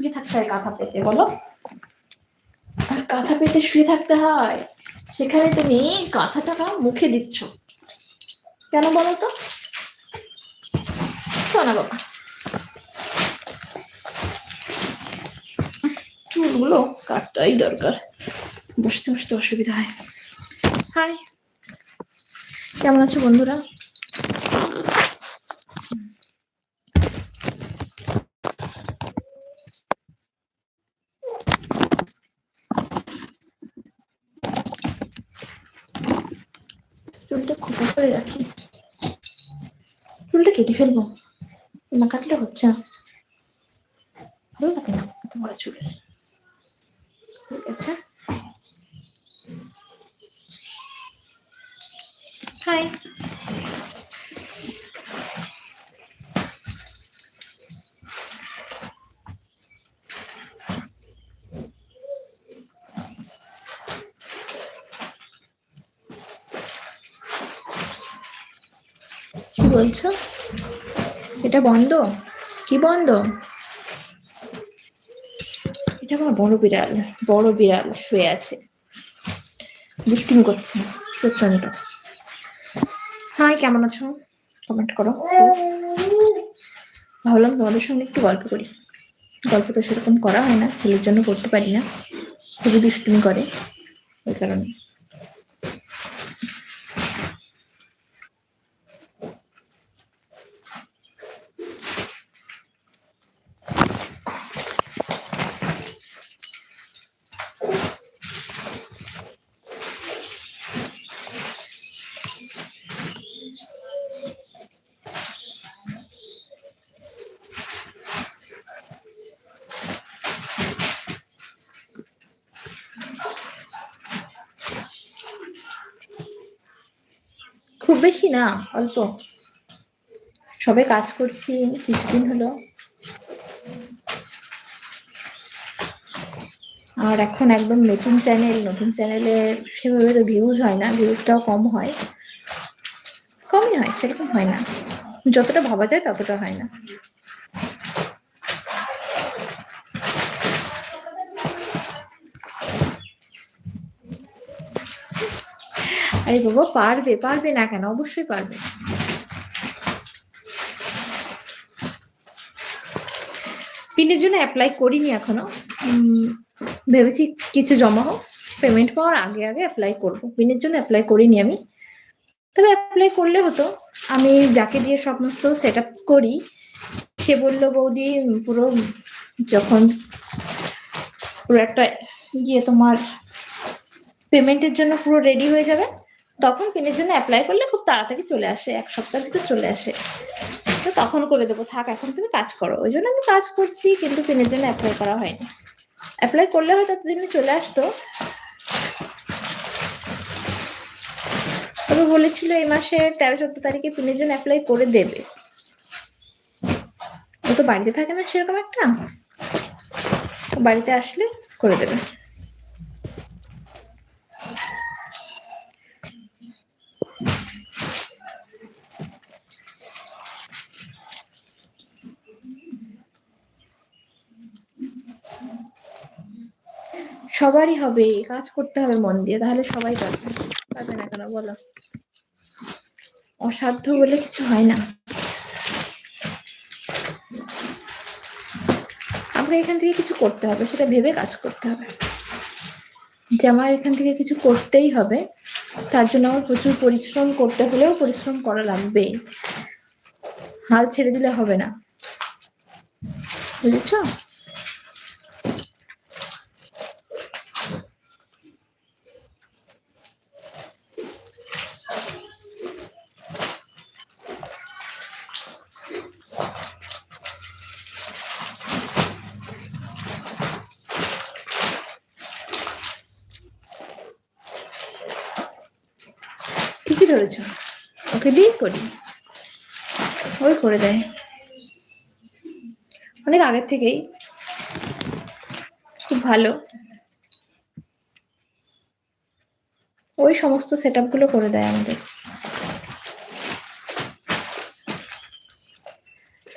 শুয়ে থাকতে হয় কাঁথা পেতে, বলো। আর কাঁথা পেতে শুয়ে থাকতে হয়? সেখানে তুমি কাঁথাটা মুখে দিচ্ছ। কেন বলো তো? শোনা বাবা। চুলগুলো কাটটাই দরকার। বসতে বসতে অসুবিধা হয়। হাই। কেমন আছো বন্ধুরা চুলটা খোপা করে রাখি। চুলটা কেটে ফেলব। না কাটলে হচ্ছে না। ভালো লাগে না এত বড় চুল। ঠিক আছে? হাই বলছো? এটা বন্ধ? কি বন্ধ? এটা আমার বড় বিড়াল বড় বিড়াল শুয়ে আছে। দুষ্টুমি করছে প্রচণ্ড হাই, কেমন আছো? কমেন্ট করো ভাবলাম তোমাদের সঙ্গে একটু গল্প করি। গল্প তো সেরকম করা হয় না, ছেলের জন্য করতে পারি না। খুবই দুষ্টুমি করে, ওই কারণে। বেশি না অল্প। সবে কাজ করছি, কিছুদিন হলো। আর এখন একদম নতুন চ্যানেল নতুন চ্যানেলে সেভাবে তো ভিউজ হয় না ভিউজটাও কম হয়। কমই হয়, সেরকম হয় না। যতটা ভাবা যায় ততটা হয় না। আরে বাবা, পারবে পারবে না কেন? অবশ্যই পারবে। পিনের জন্য অ্যাপ্লাই করিনি এখনও। ভেবেছি কিছু জমা হোক। পেমেন্ট পাওয়ার আগে আগে অ্যাপ্লাই করব। পিনের জন্য অ্যাপ্লাই করিনি আমি। তবে অ্যাপ্লাই করলে হতো। আমি যাকে দিয়ে সমস্ত সেট আপ করি, সে বলল, বৌদি, পুরো যখন পুরো একটা গিয়ে তোমার পেমেন্টের জন্য পুরো রেডি হয়ে যাবে তখন পিনের জন্য অ্যাপ্লাই করলে খুব তাড়াতাড়ি চলে আসে, এক সপ্তাহের ভিতর চলে আসে। তো তখন করে দেবো, থাক এখন তুমি কাজ করো। ওই জন্য আমি কাজ করছি, কিন্তু পিনের জন্য অ্যাপ্লাই করা হয়নি। অ্যাপ্লাই করলে হয়তো এতদিনে চলে আসতো। তবে বলেছিল এই মাসে তেরো, চোদ্দ তারিখে পিনের জন্য অ্যাপ্লাই করে দেবে। ও তো বাড়িতে থাকে না সেরকম একটা? বাড়িতে আসলে করে দেবে। সবারই হবে কাজ করতে হবে মন দিয়ে, তাহলে সবাই পারবে। পারবে না কেন, বলো? অসাধ্য বলে কিছু হয় না। আমাকে এখান থেকে কিছু করতে হবে, সেটা ভেবে কাজ করতে হবে। যে আমার এখান থেকে কিছু করতেই হবে, তার জন্য আমার প্রচুর পরিশ্রম করতে হলেও পরিশ্রম করা লাগবে। হাল ছেড়ে দিলে হবে না। বুঝেছ? ধরেছ? ওকে দিয়ে করি। ওই করে দেয়। অনেক আগের থেকেই। খুব ভালো। ওই সমস্ত সেটগুলো করে দেয় আমাদের।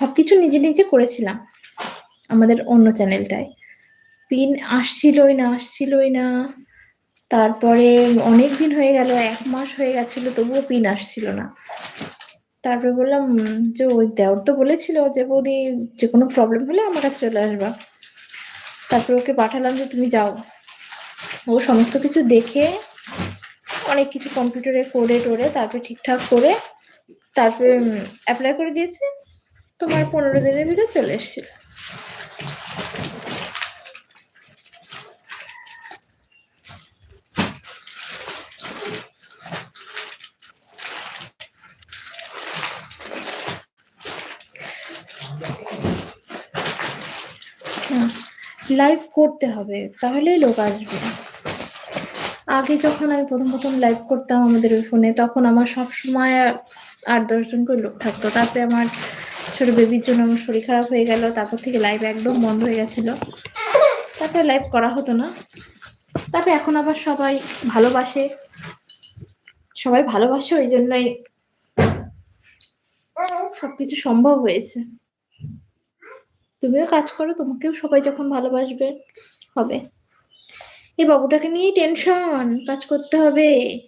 সবকিছু নিজে নিজে করেছিলাম আমাদের অন্য চ্যানেলটায়। পিন আসছিলই না আসছিলই না। তারপরে অনেক দিন হয়ে গেল, এক মাস হয়ে গেছিল, তবুও পিন আসছিল না। তারপরে বললাম যে ওই দেওর তো বলেছিল যে, বৌদি যে কোনো প্রবলেম হলে আমার কাছে চলে আসবা। তারপর ওকে পাঠালাম যে, তুমি যাও। ও সমস্ত কিছু দেখে অনেক কিছু কম্পিউটারে করে টোরে তারপরে ঠিকঠাক করে তারপরে অ্যাপ্লাই করে দিয়েছে। তোমার পনেরো দিনের ভিতরে চলে এসেছিল। লাইভ করতে হবে, তাহলেই লোক আসবে। আগে যখন আমি প্রথম প্রথম লাইভ করতাম আমাদের ওই ফোনে তখন আমার সব সময় আট দশজন করে লোক থাকতো। তারপরে আমার ছোট বেবির জন্য আমার শরীর খারাপ হয়ে গেল, তারপর থেকে লাইভ একদম বন্ধ হয়ে গেছিল। তারপরে লাইভ করা হতো না। তারপরে এখন আবার সবাই ভালোবাসে। সবাই ভালোবাসে, ওই জন্যই সবকিছু সম্ভব হয়েছে। তুমিও কাজ করো, তোমাকেও সবাই যখন ভালোবাসবে, হবে। এই বাবুটাকে নিয়েই টেনশন কাজ করতে হবে,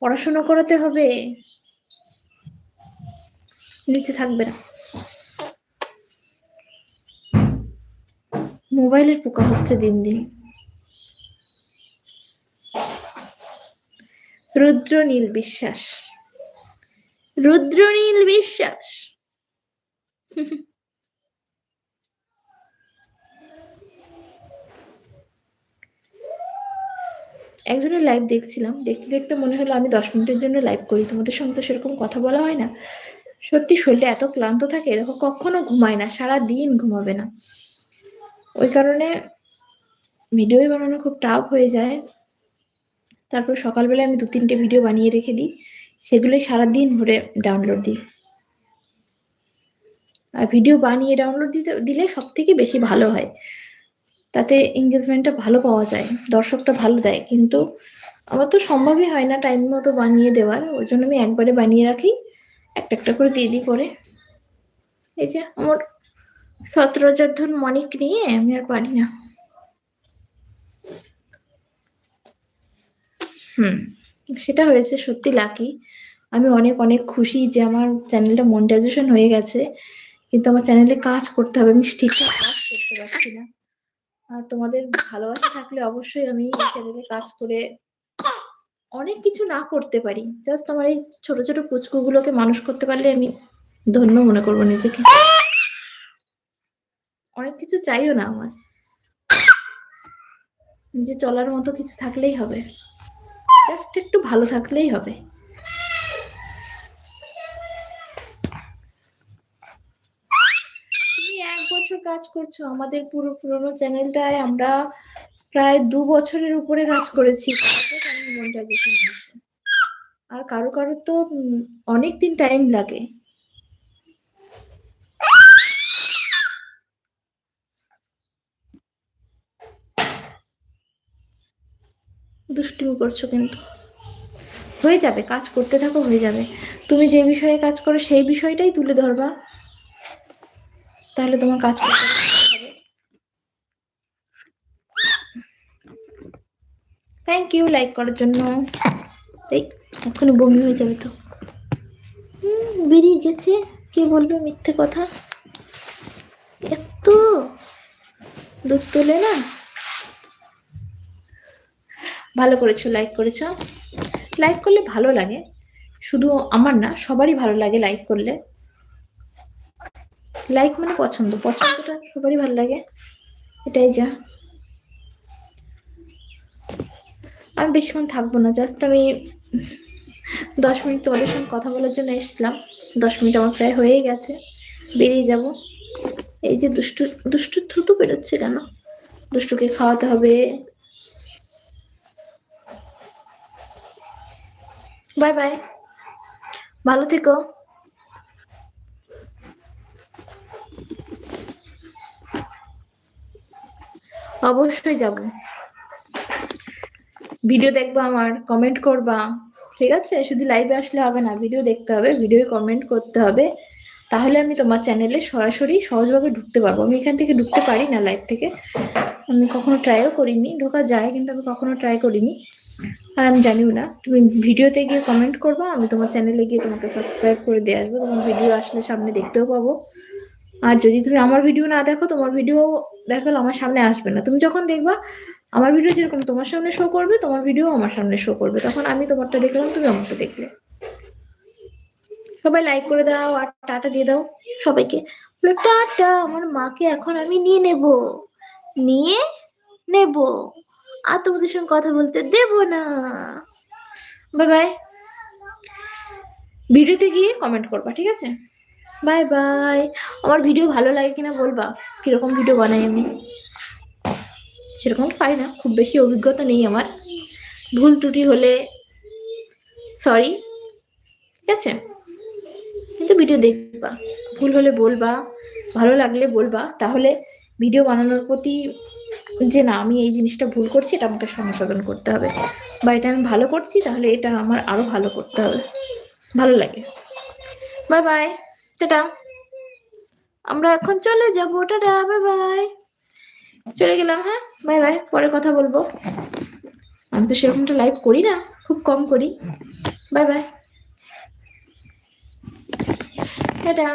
পড়াশোনা করাতে হবে। নিচে থাকবে না। মোবাইলের পোকা হচ্ছে দিন দিন। রুদ্রনীল বিশ্বাস। রুদ্রনীল বিশ্বাস। একজনের লাইভ দেখছিলাম, দেখতে দেখতে মনে হলো আমি দশ মিনিটের জন্য লাইভ করি। তোমাদের সঙ্গে তো সেরকম কথা বলা হয় না। সত্যি শরীরটা এত ক্লান্ত থাকে, দেখো কখনো ঘুমায় না সারা দিন ঘুমাবে না। ওই কারণে ভিডিও বানানো খুব টাফ হয়ে যায়। তারপর সকালবেলা আমি দু তিনটে ভিডিও বানিয়ে রেখে দিই, সেগুলোই সারাদিন ভরে ডাউনলোড দিই। আর ভিডিও বানিয়ে ডাউনলোড দিতে, দিলে সব থেকে বেশি ভালো হয়। তাতে এঙ্গেজমেন্টটা ভালো পাওয়া যায়, দর্শকটা ভালো দেয়। কিন্তু আমার তো সম্ভবই হয় না টাইম মতো বানিয়ে দেওয়ার ওই জন্য আমি একবারে বানিয়ে রাখি, একটা একটা করে দিয়ে দিই পরে। এই যে আমার সতেরো হাজার ধন মনিক নিয়ে আমি আর পারি না। হুম, সেটা হয়েছে সত্যি লাকি আমি অনেক অনেক খুশি যে আমার চ্যানেলটা মনিটাইজেশন হয়ে গেছে, কিন্তু আমার চ্যানেলে কাজ করতে হবে, আমি ঠিকঠাক কাজ করতে পারছি না। তোমাদের ভালোবাসা থাকলে অবশ্যই আমি এই চ্যানেলে কাজ করে অনেক কিছু না করতে পারি। জাস্ট আমার এই ছোট ছোট পুচকুগুলোকে মানুষ করতে পারলে আমি ধন্য মনে করব নিজেকে। অনেক কিছু চাইও না আমার। নিজে চলার মতো কিছু থাকলেই হবে। জাস্ট একটু ভালো থাকলেই হবে তুমি এক বছর কাজ করছ? আমাদের পুরো পুরোনো চ্যানেলটায় আমরা প্রায় দু বছরের উপরে কাজ করেছি। আর কারও কারও তো অনেক দিন টাইম লাগে। দুষ্টুমি করছ কিন্তু। হয়ে যাবে, কাজ করতে থাকো, হয়ে যাবে। তুমি যে বিষয়ে কাজ করো, সেই বিষয়টাই তুলে ধরবা। তাহলে তোমার কাজ করতে থ্যাংক ইউ লাইক করার জন্য। এখনই বমি হয়ে যাবে তো। বেরিয়ে গেছে। কে বলবে মিথ্যে কথা? এত দুধ তোলে না? ভালো করেছ লাইক করেছ। লাইক করলে ভালো লাগে। শুধু আমার না, সবারই ভালো লাগে লাইক করলে। লাইক মানে পছন্দ। পছন্দটা সবারই ভালো লাগে। এটাই যা। আমি বেশিক্ষণ থাকব না জাস্ট আমি দশ মিনিট তোমাদের সঙ্গে কথা বলার জন্য এসেছিলাম। দশ মিনিট আমার প্রায় হয়েই গেছে। বেরিয়ে যাব। এই যে দুষ্টু দুষ্টু থুতু বেরোচ্ছে কেন? দুষ্টুকে খাওয়াতে হবে। Bye bye. ভালো থেকো। অবশ্যই যাব। ভিডিও দেখবা, আমার কমেন্ট করবা। ঠিক আছে? শুধু লাইভে আসলে হবে না ভিডিও দেখতে হবে ভিডিও কমেন্ট করতে হবে। তাহলে আমি তোমার চ্যানেলে সরাসরি সহজভাবে ঢুকতে পারব। আমি এখান থেকে ঢুকতে পারি না লাইভ থেকে। আমি কখনো ট্রাইও করিনি, ঢোকা যায়, কিন্তু আমি কখনো ট্রাই করিনি। আর আমি জানিও না। তুমি ভিডিওতে গিয়ে কমেন্ট করব, আমি তোমার চ্যানেলে গিয়ে তোমাকে সাবস্ক্রাইব করে দিয়ে আসব। তোমার ভিডিও আসলে সামনে দেখতেও পাবো। আর যদি তুমি আমার ভিডিও না দেখো, তোমার ভিডিও দেখালে আমার সামনে আসবে না। তুমি যখন দেখবা, আমার ভিডিও যেরকম তোমার সামনে শো করবে, তোমার ভিডিও আমার সামনে শো করবে। তখন আমি তোমারটা দেখলাম, তুমি আমারটা দেখলে। সবাই লাইক করে দাও আর টাটা দিয়ে দাও সবাইকে। টাটা, আমার মাকে এখন আমি নিয়ে নেব। নিয়ে নেব। আর তোমাদের সঙ্গে কথা বলতে দেব না। বাই বাই ভিডিওতে গিয়ে কমেন্ট করবা, ঠিক আছে? বাই বাই আমার ভিডিও ভালো লাগে কিনা বলবা? কীরকম ভিডিও বানাই আমি? সেরকম পারি না, খুব বেশি অভিজ্ঞতা নেই আমার। ভুল ত্রুটি হলে সরি ঠিক আছে? কিন্তু ভিডিও দেখবা। ভুল হলে বলবা, ভালো লাগলে বলবা। তাহলে ভিডিও বানানোর প্রতি যে না, আমি এই জিনিসটা ভুল করছি, এটা আমাকে সংশোধন করতে হবে। বা এটা আমি ভালো করছি, তাহলে এটা আমার আরও ভালো করতে হবে। ভালো লাগে। Bye bye tata. আমরা এখন চলে যাব। টাটা বাই বাই চলে গেলাম হ্যাঁ? বাই বাই পরে কথা বলব। আমি তো সেরকমটা লাইভ করি না, খুব কম করি। Bye bye tata.